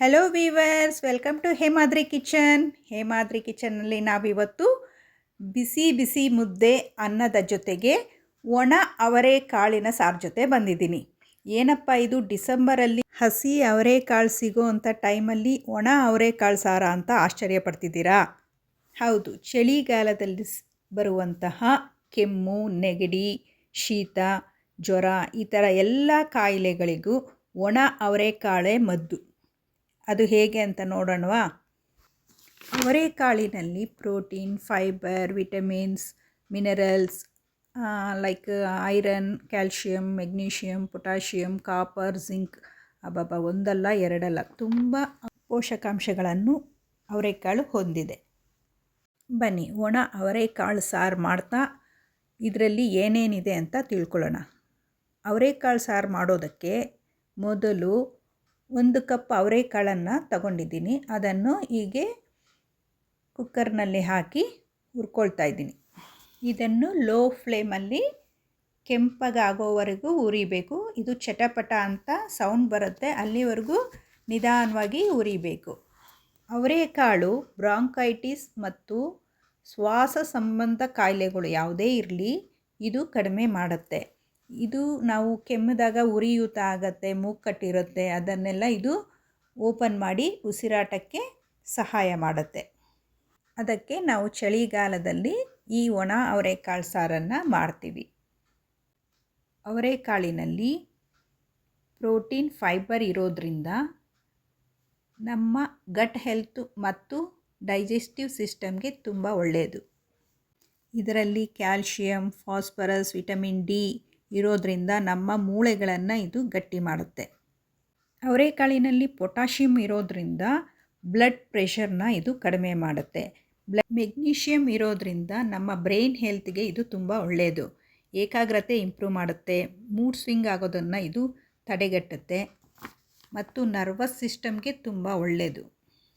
Hello viewers welcome to Hemadri kitchen Hemadri ಕಿಚನ್ನಲ್ಲಿ ನಾವಿವತ್ತು ಬಿಸಿ ಬಿಸಿ ಮುದ್ದೆ ಅನ್ನದ ಜೊತೆಗೆ ಒಣ ಅವರೆಕಾಳಿನ ಸಾರು ಜೊತೆ ಬಂದಿದ್ದೀನಿ. ಏನಪ್ಪ ಇದು? ಡಿಸೆಂಬರಲ್ಲಿ ಹಸಿ ಅವರೆಕಾಳು ಸಿಗೋ ಅಂಥ ಟೈಮಲ್ಲಿ ಒಣ ಅವರೆಕಾಳು ಸಾರ ಅಂತ ಆಶ್ಚರ್ಯ ಪಡ್ತಿದ್ದೀರಾ ಹೌದು, ಚಳಿಗಾಲದಲ್ಲಿ ಬರುವಂತಹ ಕೆಮ್ಮು, ನೆಗಡಿ, ಶೀತ, ಜ್ವರ ಈ ಥರ ಎಲ್ಲ ಕಾಯಿಲೆಗಳಿಗೂ ಒಣ ಅವರೆಕಾಳೆ ಮದ್ದು. ಅದು ಹೇಗೆ ಅಂತ ನೋಡೋಣವಾ? ಅವರೆಕಾಳಿನಲ್ಲಿ protein, fibre, vitamins, minerals like iron, calcium magnesium potassium copper, zinc ಅಬಾಬ ಒಂದಲ್ಲ ಎರಡಲ್ಲ ತುಂಬ ಪೋಷಕಾಂಶಗಳನ್ನು ಅವರೆಕಾಳು ಹೊಂದಿದೆ. ಬನ್ನಿ, ಒಣ ಅವರೆಕಾಳು ಸಾರು ಮಾಡ್ತಾ ಇದರಲ್ಲಿ ಏನೇನಿದೆ ಅಂತ ತಿಳ್ಕೊಳ್ಳೋಣ. ಅವರೆಕಾಳು ಸಾರು ಮಾಡೋದಕ್ಕೆ ಮೊದಲು ಒಂದು ಕಪ್ ಅವರೆಕಾಳನ್ನು ತಗೊಂಡಿದ್ದೀನಿ. ಅದನ್ನು ಹೀಗೆ ಕುಕ್ಕರ್ನಲ್ಲಿ ಹಾಕಿ ಹುರ್ಕೊಳ್ತಾ ಇದ್ದೀನಿ. ಇದನ್ನು ಲೋ ಫ್ಲೇಮಲ್ಲಿ ಕೆಂಪಗಾಗೋವರೆಗೂ ಉರಿಬೇಕು ಇದು ಚಟಪಟ ಅಂತ ಸೌಂಡ್ ಬರುತ್ತೆ. ಅಲ್ಲಿವರೆಗೂ ನಿಧಾನವಾಗಿ ಉರಿಬೇಕು ಅವರೆಕಾಳು, ಬ್ರಾಂಕೈಟಿಸ್ ಮತ್ತು ಶ್ವಾಸ ಸಂಬಂಧ ಕಾಯಿಲೆಗಳು ಯಾವುದೇ ಇರಲಿ, ಇದು ಕಡಿಮೆ ಮಾಡುತ್ತೆ. ಇದು ನಾವು ಕೆಮ್ಮಿದಾಗ ಉರಿಯೂತ ಆಗತ್ತೆ, ಮೂಗು ಕಟ್ಟಿರುತ್ತೆ, ಅದನ್ನೆಲ್ಲ ಇದು ಓಪನ್ ಮಾಡಿ ಉಸಿರಾಟಕ್ಕೆ ಸಹಾಯ ಮಾಡುತ್ತೆ. ಅದಕ್ಕೆ ನಾವು ಚಳಿಗಾಲದಲ್ಲಿ ಈ ಒಣ ಅವರೆಕಾಳು ಸಾರನ್ನು ಮಾಡ್ತೀವಿ. ಅವರೆಕಾಳಿನಲ್ಲಿ ಪ್ರೋಟೀನ್, ಫೈಬರ್ ಇರೋದ್ರಿಂದ ನಮ್ಮ ಗಟ್ ಹೆಲ್ತ್ ಮತ್ತು ಡೈಜೆಸ್ಟಿವ್ ಸಿಸ್ಟಮ್ಗೆ ತುಂಬ ಒಳ್ಳೆಯದು ಇದರಲ್ಲಿ ಕ್ಯಾಲ್ಶಿಯಂ, ಫಾಸ್ಫರಸ್, ವಿಟಮಿನ್ ಡಿ ಇರೋದ್ರಿಂದ ನಮ್ಮ ಮೂಳೆಗಳನ್ನು ಇದು ಗಟ್ಟಿ ಮಾಡುತ್ತೆ. ಅವರೆಕಾಳಿನಲ್ಲಿ ಪೊಟ್ಯಾಷಿಯಮ್ ಇರೋದ್ರಿಂದ ಬ್ಲಡ್ ಪ್ರೆಷರ್ನ ಇದು ಕಡಿಮೆ ಮಾಡುತ್ತೆ. ಬ್ಲಡ್ ಮೆಗ್ನೀಷಿಯಮ್ ಇರೋದ್ರಿಂದ ನಮ್ಮ ಬ್ರೈನ್ ಹೆಲ್ತ್ಗೆ ಇದು ತುಂಬ ಒಳ್ಳೆಯದು ಏಕಾಗ್ರತೆ ಇಂಪ್ರೂವ್ ಮಾಡುತ್ತೆ. ಮೂಡ್ ಸ್ವಿಂಗ್ ಆಗೋದನ್ನು ಇದು ತಡೆಗಟ್ಟುತ್ತೆ. ಮತ್ತು ನರ್ವಸ್ ಸಿಸ್ಟಮ್ಗೆ ತುಂಬ ಒಳ್ಳೆಯದು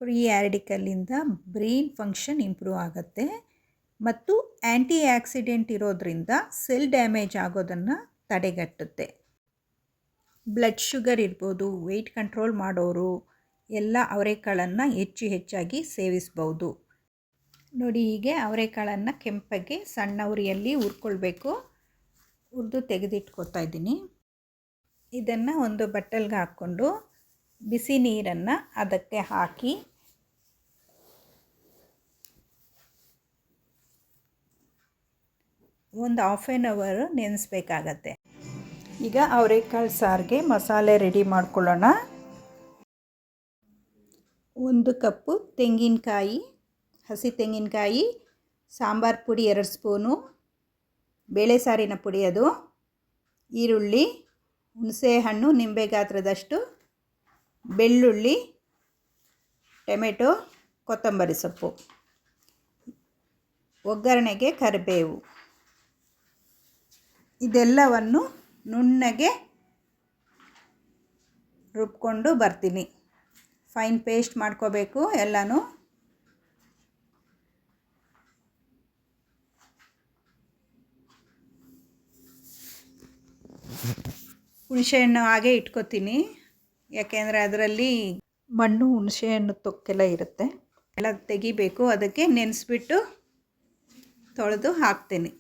ಫ್ರೀ ಆ್ಯಡಿಕಲ್ಲಿಂದ ಬ್ರೈನ್ ಫಂಕ್ಷನ್ ಇಂಪ್ರೂವ್ ಆಗುತ್ತೆ. ಮತ್ತು ಆ್ಯಂಟಿ ಆಕ್ಸಿಡೆಂಟ್ ಇರೋದ್ರಿಂದ ಸೆಲ್ ಡ್ಯಾಮೇಜ್ ಆಗೋದನ್ನು ತಡೆಗಟ್ಟುತ್ತೆ. ಬ್ಲಡ್ ಶುಗರ್ ಇರ್ಬೋದು, ವೆಯ್ಟ್ ಕಂಟ್ರೋಲ್ ಮಾಡೋರು ಎಲ್ಲ ಅವರೆಕಾಳನ್ನು ಹೆಚ್ಚು ಹೆಚ್ಚಾಗಿ ಸೇವಿಸ್ಬೋದು. ನೋಡಿ ಹೀಗೆ ಅವರೆಕಾಳನ್ನು ಕೆಂಪಗೆ ಸಣ್ಣ ಉರಿಯಲ್ಲಿ ಹುರ್ಕೊಳ್ಬೇಕು. ಹುರಿದು ತೆಗೆದಿಟ್ಕೊತಾ ಇದ್ದೀನಿ. ಇದನ್ನು ಒಂದು ಬಟ್ಟಲ್ಗೆ ಹಾಕ್ಕೊಂಡು ಬಿಸಿ ನೀರನ್ನು ಅದಕ್ಕೆ ಹಾಕಿ ಒಂದು ಹಾಫ್ ಆ್ಯನ್ ಅವರು ನೆನೆಸ್ಬೇಕಾಗತ್ತೆ. ಈಗ ಅವರೆಕಾಳು ಸಾರಿಗೆ ಮಸಾಲೆ ರೆಡಿ ಮಾಡ್ಕೊಳ್ಳೋಣ. ಒಂದು ಕಪ್ಪು ತೆಂಗಿನಕಾಯಿ, ಹಸಿ ತೆಂಗಿನಕಾಯಿ, ಸಾಂಬಾರು ಪುಡಿ ಎರಡು ಸ್ಪೂನು, ಬೇಳೆ ಸಾರಿನ ಪುಡಿ ಅದು, ಈರುಳ್ಳಿ ಹುಣಸೆಹಣ್ಣು ನಿಂಬೆ ಗಾತ್ರದಷ್ಟು, ಬೆಳ್ಳುಳ್ಳಿ, ಟೊಮೆಟೊ, ಕೊತ್ತಂಬರಿ ಸೊಪ್ಪು. ಒಗ್ಗರಣೆಗೆ ಕರಿಬೇವು. ಇದೆಲ್ಲವನ್ನು ನುಣ್ಣಗೆ ರುಬ್ಕೊಂಡು ಬರ್ತೀನಿ. ಫೈನ್ ಪೇಸ್ಟ್ ಮಾಡ್ಕೋಬೇಕು ಎಲ್ಲನೂ. ಹುಣಸೆಹಣ್ಣು ಹಾಗೆ ಇಟ್ಕೋತೀನಿ. ಯಾಕೆಂದರೆ ಅದರಲ್ಲಿ ಮಣ್ಣು ಹುಣಸೆಹಣ್ಣು ತೊಕ್ಕೆಲ್ಲ ಇರುತ್ತೆ. ಎಲ್ಲ ತೆಗಿಬೇಕು. ಅದಕ್ಕೆ ನೆನೆಸ್ಬಿಟ್ಟು ತೊಳೆದು ಹಾಕ್ತೀನಿ.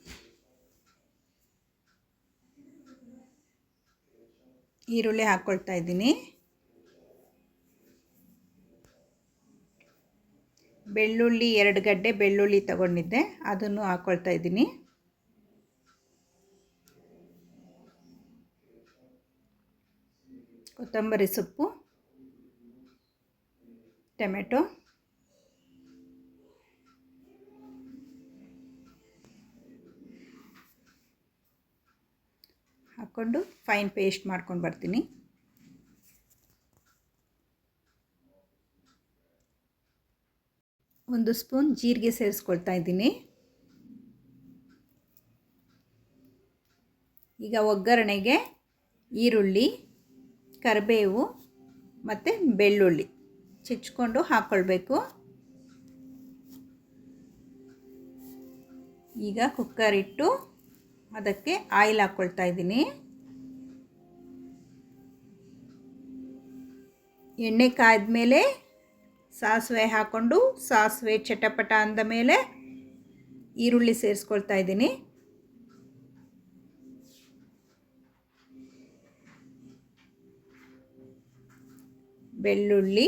ಈರುಳ್ಳಿ ಹಾಕ್ಕೊಳ್ತಾ ಇದ್ದೀನಿ. ಬೆಳ್ಳುಳ್ಳಿ ಎರಡು ಗಡ್ಡೆ ಬೆಳ್ಳುಳ್ಳಿ ತಗೊಂಡಿದ್ದೆ. ಅದನ್ನು ಹಾಕ್ಕೊಳ್ತಾ ಇದ್ದೀನಿ. ಕೊತ್ತಂಬರಿ ಸೊಪ್ಪು ಟೊಮೆಟೊ. ಹಾಕ್ಕೊಂಡು ಫೈನ್ ಪೇಸ್ಟ್ ಮಾಡ್ಕೊಂಡು ಬರ್ತೀನಿ. ಒಂದು ಸ್ಪೂನ್ ಜೀರಿಗೆ ಸೇರಿಸ್ಕೊಳ್ತಾ ಇದ್ದೀನಿ. ಈಗ ಒಗ್ಗರಣೆಗೆ ಈರುಳ್ಳಿ, ಕರಿಬೇವು ಮತ್ತು ಬೆಳ್ಳುಳ್ಳಿ ಚಿಚ್ಕೊಂಡು ಹಾಕ್ಕೊಳ್ಬೇಕು ಈಗ ಕುಕ್ಕರ್ ಇಟ್ಟು ಅದಕ್ಕೆ ಆಯಿಲ್ ಹಾಕ್ಕೊಳ್ತಾ ಇದ್ದೀನಿ. ಎಣ್ಣೆ ಕಾಯ್ದ ಮೇಲೆ ಸಾಸಿವೆ ಹಾಕ್ಕೊಂಡು ಸಾಸಿವೆ ಚಟಪಟ ಅಂದ ಮೇಲೆ ಈರುಳ್ಳಿ ಸೇರಿಸ್ಕೊಳ್ತಾ ಇದ್ದೀನಿ. ಬೆಳ್ಳುಳ್ಳಿ,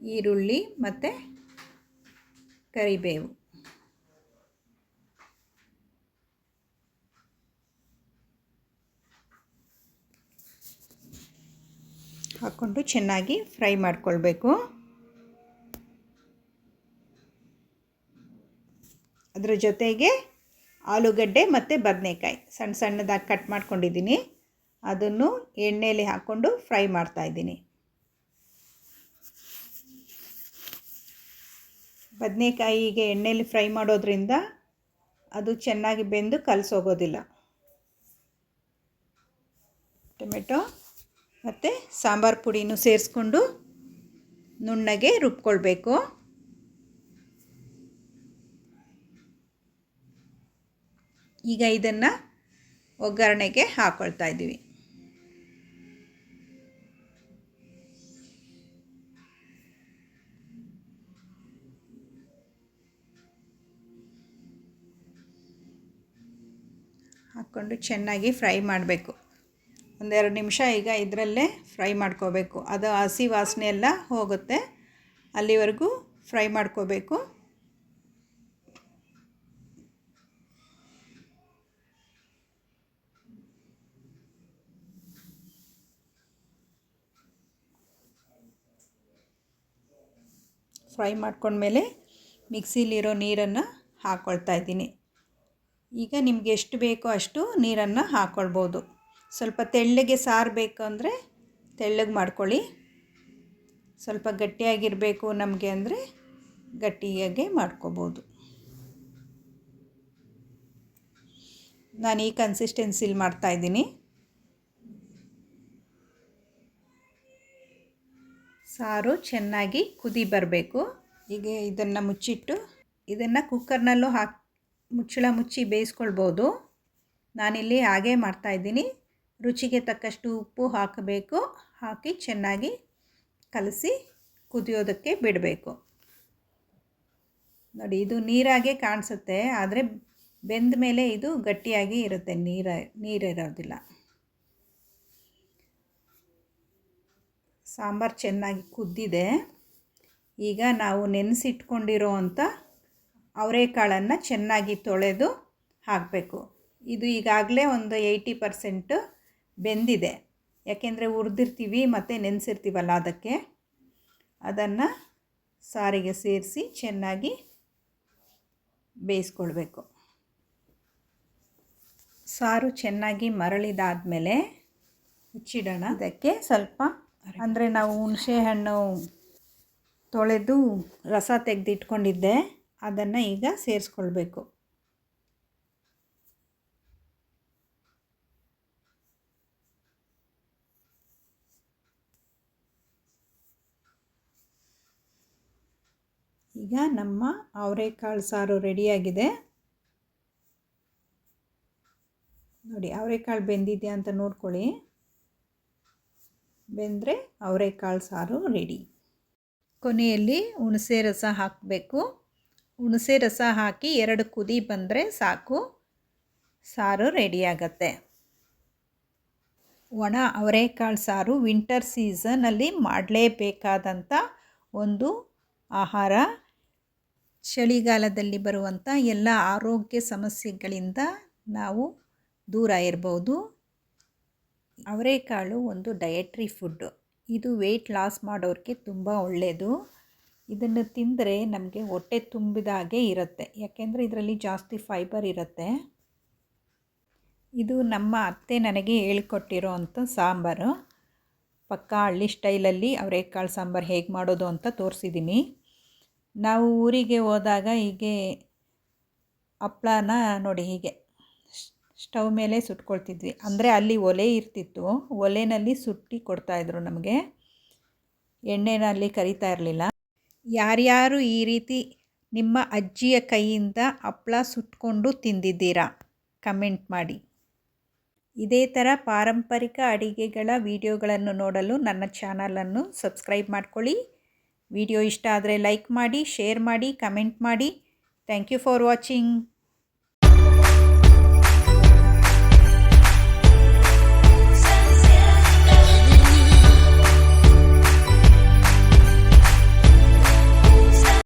ಈರುಳ್ಳಿ ಮತ್ತು ಕರಿಬೇವು. ಹಾಕ್ಕೊಂಡು ಚೆನ್ನಾಗಿ ಫ್ರೈ ಮಾಡ್ಕೊಳ್ಬೇಕು. ಅದರ ಜೊತೆಗೆ ಆಲೂಗಡ್ಡೆ ಮತ್ತು ಬದನೆಕಾಯಿ ಸಣ್ಣ ಸಣ್ಣದಾಗಿ ಕಟ್ ಮಾಡ್ಕೊಂಡಿದ್ದೀನಿ. ಅದನ್ನು ಎಣ್ಣೆಯಲ್ಲಿ ಹಾಕ್ಕೊಂಡು ಫ್ರೈ ಮಾಡ್ತಾಯಿದ್ದೀನಿ ಬದನೆಕಾಯಿಗೆ ಎಣ್ಣೆಯಲ್ಲಿ ಫ್ರೈ ಮಾಡೋದ್ರಿಂದ ಅದು ಚೆನ್ನಾಗಿ ಬೆಂದು ಕಲಸೋಗೋದಿಲ್ಲ. ಟೊಮೆಟೊ ಮತ್ತು ಸಾಂಬಾರು ಪುಡಿನೂ ಸೇರಿಸ್ಕೊಂಡು ನುಣ್ಣಗೆ ರುಬ್ಕೊಳ್ಬೇಕು. ಈಗ ಇದನ್ನು ಒಗ್ಗರಣೆಗೆ ಹಾಕ್ಕೊಳ್ತಾ ಇದ್ದೀವಿ. ಹಾಕ್ಕೊಂಡು ಚೆನ್ನಾಗಿ ಫ್ರೈ ಮಾಡಬೇಕು. ಒಂದೆರಡು ನಿಮಿಷ ಈಗ ಇದರಲ್ಲೇ ಫ್ರೈ ಮಾಡ್ಕೋಬೇಕು. ಅದು ಹಸಿ ವಾಸನೆ ಎಲ್ಲ ಹೋಗುತ್ತೆ. ಅಲ್ಲಿವರೆಗೂ ಫ್ರೈ ಮಾಡ್ಕೋಬೇಕು. ಫ್ರೈ ಮಾಡ್ಕೊಂಡ್ಮೇಲೆ ಮಿಕ್ಸಿಲಿರೋ ನೀರನ್ನು ಹಾಕ್ಕೊಳ್ತಾ ಇದ್ದೀನಿ. ಈಗ ನಿಮಗೆ ಎಷ್ಟು ಬೇಕೋ ಅಷ್ಟು ನೀರನ್ನು ಹಾಕ್ಕೊಳ್ಬೋದು ಸ್ವಲ್ಪ ತೆಳ್ಳಗೆ ಸಾರು ಬೇಕು ಅಂದರೆ ತೆಳ್ಳಗೆ ಮಾಡ್ಕೊಳ್ಳಿ. ಸ್ವಲ್ಪ ಗಟ್ಟಿಯಾಗಿರಬೇಕು ನಮಗೆ ಅಂದರೆ ಗಟ್ಟಿಯಾಗೆ ಮಾಡ್ಕೋಬೋದು. ನಾನು ಈ ಕನ್ಸಿಸ್ಟೆನ್ಸಿಲಿ ಮಾಡ್ತಾಯಿದ್ದೀನಿ ಸಾರು ಚೆನ್ನಾಗಿ ಕುದಿ ಬರಬೇಕು. ಈಗ ಇದನ್ನು ಮುಚ್ಚಿಟ್ಟು ಇದನ್ನು ಕುಕ್ಕರ್ನಲ್ಲೂ ಹಾಕಿ ಮುಚ್ಚಳ ಮುಚ್ಚಿ ಬೇಯಿಸ್ಕೊಳ್ಬೋದು. ನಾನಿಲ್ಲಿ ಹಾಗೇ ಮಾಡ್ತಾಯಿದ್ದೀನಿ ರುಚಿಗೆ ತಕ್ಕಷ್ಟು ಉಪ್ಪು ಹಾಕಬೇಕು. ಹಾಕಿ ಚೆನ್ನಾಗಿ ಕಲಸಿ ಕುದಿಯೋದಕ್ಕೆ ಬಿಡಬೇಕು. ನೋಡಿ, ಇದು ನೀರಾಗೆ ಕಾಣಿಸುತ್ತೆ, ಆದರೆ ಬೆಂದ ಮೇಲೆ ಇದು ಗಟ್ಟಿಯಾಗಿ ಇರುತ್ತೆ. ನೀರ ನೀರಿರೋದಿಲ್ಲ ಸಾಂಬಾರು ಚೆನ್ನಾಗಿ ಕುದ್ದಿದೆ. ಈಗ ನಾವು ನೆನೆಸಿಟ್ಕೊಂಡಿರೋ ಅಂಥ ಅವರೆಕಾಳನ್ನು ಚೆನ್ನಾಗಿ ತೊಳೆದು ಹಾಕಬೇಕು. ಇದು ಈಗಾಗಲೇ ಒಂದು ಏಯ್ಟಿ ಪರ್ಸೆಂಟು ಬೆಂದಿದೆ. ಯಾಕೆಂದರೆ ಹುರಿದಿರ್ತೀವಿ ಮತ್ತು ನೆನೆಸಿರ್ತೀವಲ್ಲ ಅದಕ್ಕೆ. ಅದನ್ನು ಸಾರಿಗೆ ಸೇರಿಸಿ ಚೆನ್ನಾಗಿ ಬೇಯಿಸ್ಕೊಳ್ಬೇಕು. ಸಾರು ಚೆನ್ನಾಗಿ ಮರಳಿದಾದಮೇಲೆ ಮುಚ್ಚಿಡೋಣ ಅದಕ್ಕೆ ಸ್ವಲ್ಪ ಅಂದರೆ ನಾವು ಹುಣಸೆ ಹಣ್ಣು ತೊಳೆದು ರಸ ತೆಗೆದಿಟ್ಕೊಂಡಿದ್ದೆ. ಅದನ್ನು ಈಗ ಸೇರಿಸ್ಕೊಳ್ಬೇಕು. ಈಗ ನಮ್ಮ ಅವರೆಕಾಳು ಸಾರು ರೆಡಿಯಾಗಿದೆ ನೋಡಿ ಅವರೆಕಾಳು ಬೆಂದಿದೆಯಾ ಅಂತ ನೋಡ್ಕೊಳ್ಳಿ. ಬೆಂದರೆ ಅವರೆಕಾಳು ಸಾರು ರೆಡಿ ಕೊನೆಯಲ್ಲಿ ಹುಣಸೆ ರಸ ಹಾಕಬೇಕು. ಹುಣಸೆ ರಸ ಹಾಕಿ ಎರಡು ಕುದಿ ಬಂದರೆ ಸಾಕು. ಸಾರು ರೆಡಿಯಾಗತ್ತೆ ಒಣ ಅವರೆಕಾಳು ಸಾರು ವಿಂಟರ್ ಸೀಸನಲ್ಲಿ ಮಾಡಲೇಬೇಕಾದಂಥ ಒಂದು ಆಹಾರ. ಚಳಿಗಾಲದಲ್ಲಿ ಬರುವಂಥ ಎಲ್ಲ ಆರೋಗ್ಯ ಸಮಸ್ಯೆಗಳಿಂದ ನಾವು ದೂರ ಇರ್ಬೋದು. ಅವರೆಕಾಳು ಒಂದು ಡಯಟ್ರಿ ಫುಡ್ಡು ಇದು ವೆಯ್ಟ್ ಲಾಸ್ ಮಾಡೋರಿಗೆ ತುಂಬ ಒಳ್ಳೆಯದು ಇದನ್ನು ತಿಂದರೆ ನಮಗೆ ಹೊಟ್ಟೆ ತುಂಬಿದ ಹಾಗೆ ಇರುತ್ತೆ. ಯಾಕೆಂದರೆ ಇದರಲ್ಲಿ ಜಾಸ್ತಿ ಫೈಬರ್ ಇರುತ್ತೆ. ಇದು ನಮ್ಮ ಅತ್ತೆ ನನಗೆ ಹೇಳಿಕೊಟ್ಟಿರೋ ಅಂಥ ಸಾಂಬಾರು. ಪಕ್ಕಾ ಹಳ್ಳಿ ಸ್ಟೈಲಲ್ಲಿ ಅವರೆಕಾಳು ಸಾಂಬಾರು ಹೇಗೆ ಮಾಡೋದು ಅಂತ ತೋರಿಸಿದ್ದೀನಿ ನಾವು ಊರಿಗೆ ಹೋದಾಗ ಹೀಗೆ ಹಪ್ಳನ ನೋಡಿ ಹೀಗೆ ಸ್ಟವ್ ಮೇಲೆ ಸುಟ್ಕೊಳ್ತಿದ್ವಿ. ಅಂದರೆ ಅಲ್ಲಿ ಒಲೆ ಇರ್ತಿತ್ತು. ಒಲೆಯಲ್ಲಿ ಸುಟ್ಟಿ ಕೊಡ್ತಾಯಿದ್ರು ನಮಗೆ. ಎಣ್ಣೆನಲ್ಲಿ ಕರಿತಾ ಇರಲಿಲ್ಲ. ಯಾರ್ಯಾರು ಈ ರೀತಿ ನಿಮ್ಮ ಅಜ್ಜಿಯ ಕೈಯಿಂದ ಹಪ್ಳ ಸುಟ್ಕೊಂಡು ತಿಂದಿದ್ದೀರಾ? ಕಮೆಂಟ್ ಮಾಡಿ. ಇದೇ ಥರ ಪಾರಂಪರಿಕ ಅಡಿಗೆಗಳ ವಿಡಿಯೋಗಳನ್ನು ನೋಡಲು ನನ್ನ ಚಾನಲನ್ನು ಸಬ್ಸ್ಕ್ರೈಬ್ ಮಾಡ್ಕೊಳ್ಳಿ. ವಿಡಿಯೋ ಇಷ್ಟ ಆದರೆ ಲೈಕ್ ಮಾಡಿ ಶೇರ್ ಮಾಡಿ ಕಮೆಂಟ್ ಮಾಡಿ. Thank you for watching